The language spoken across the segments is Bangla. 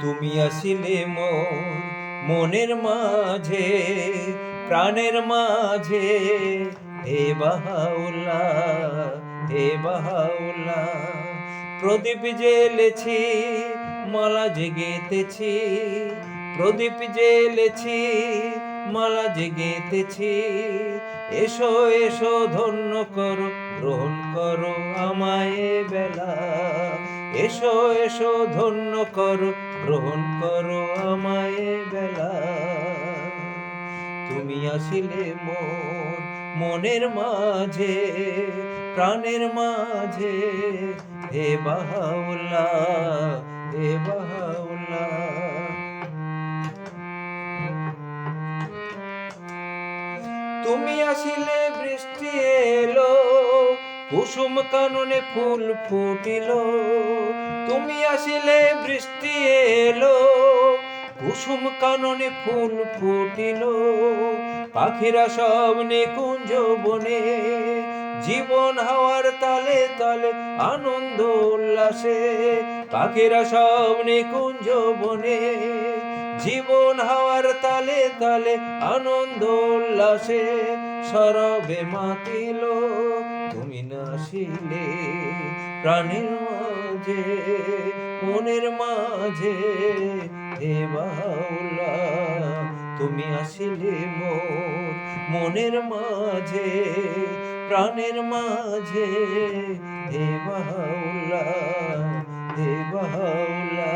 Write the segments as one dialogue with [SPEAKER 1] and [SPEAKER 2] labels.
[SPEAKER 1] তুমি আসিলে মনের মাঝে, প্রাণের মাঝে। হে বাহাউলা হে বাহাউলা প্রদীপ জেলেছি মালা জেগেতেছি। প্রদীপ জেলেছি মালা জেগেতেছি। এসো এসো, ধন্য করো, গ্রহণ করো আমায় বেলা। এসো এসো, ধন্য করো, গ্রহণ করো আমায় বেলা। তুমি আসিলে মোর মনের মাঝে, প্রাণের মাঝে। হে বাহাউলা হে বাহাউলা তুমি আসিলে বৃষ্টি এলো কুসুম কাননে ফুল ফুটিল। তুমি আসিলে বৃষ্টি এলো। কুসুম কাননে ফুল ফুটিল। পাখিরা সব নিকুঞ্জ বনে। জীবন হাওয়ার তালে তালে আনন্দ উল্লাসে। পাখিরা সব নিকুঞ্জ বনে। জীবন হাওয়ার তালে তালে আনন্দ উল্লাসে। সরবে মাতিল তুমি প্রাণের মাঝে, মনের মাঝে, হে বাউলা তুমি আসিলে মোর মনের মাঝে, প্রাণের মাঝে, হে বাউলা হে বাউলা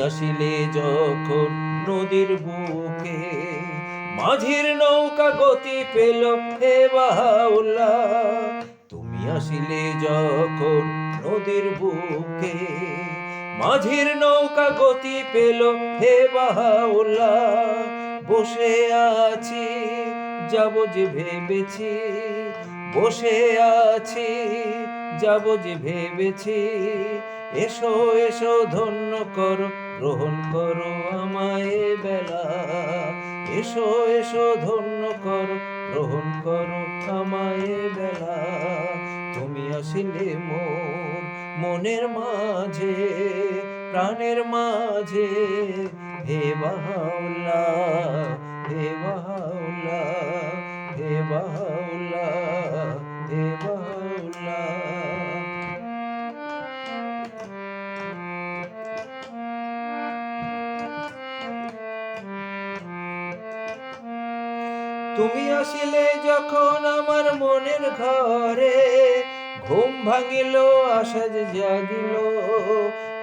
[SPEAKER 1] আসিলে যখন নদীর বুকে, মাঝির নৌকা গতি পেল তুমি আসিলে যখন নদীর বুকে, মাঝির নৌকা গতি পেল হে বাহাউলা বসে আছি, যাব যে ভেবেছি, বসে আছি, যাব যে ভেবেছি এসো এসো, ধন্য করো, গ্রহণ করো আমায় বেলা। এসো এসো, ধন্য করো, গ্রহণ করো আমায় বেলা। তুমি আসিলে মোর মনের মাঝে, প্রাণের মাঝে, হে বাহাউলা তুমি আসিলে যখন আমার মনের ঘরে ঘুম ভাঙিল যে জাগিল।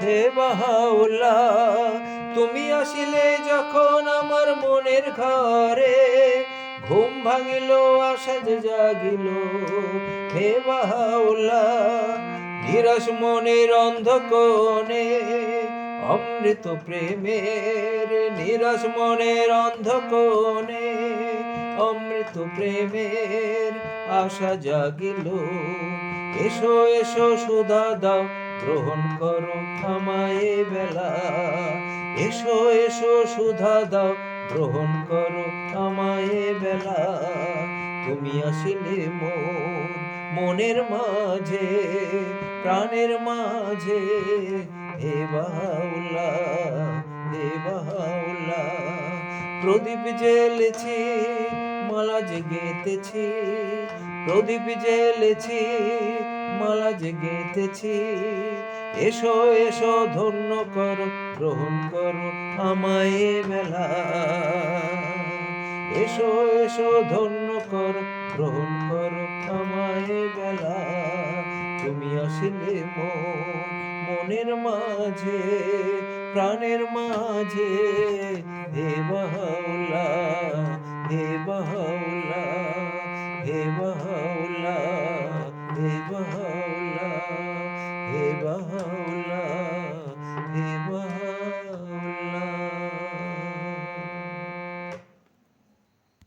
[SPEAKER 1] হে বাহাউলা তুমি আসিলে যখন আমার মনের ঘরে ঘুম ভাঙিল যে জাগিল। হে বাহাউলা নিরাশ মনের অন্ধকোণে অমৃত প্রেমের নিরাশ মনের অন্ধকোণে অমৃত প্রেমের আশা জাগিল। এসো এসো, সুধা দাও, গ্রহণ করো আমায় বেলা। এসো এসো, সুধা দাও, গ্রহণ করো আমায় বেলা। তুমি আসিলে মোর মনের মাঝে, প্রাণের মাঝে, হে বাউলা হে বাউলা প্রদীপ জেলেছি মালা জেগেতেছি। প্রদীপ জেলেছি মালা জেগেতেছি। এসো এসো, ধন্য করো, গ্রহণ করো আমায় বেলা এসো এসো, ধন্য করো, গ্রহণ করো আমায় বেলা তুমি আসিলে মনের মাঝে প্রাণের মাঝে হে বাউলা হে বাউলা হে বাউলা হে বাউলা হে বাউলা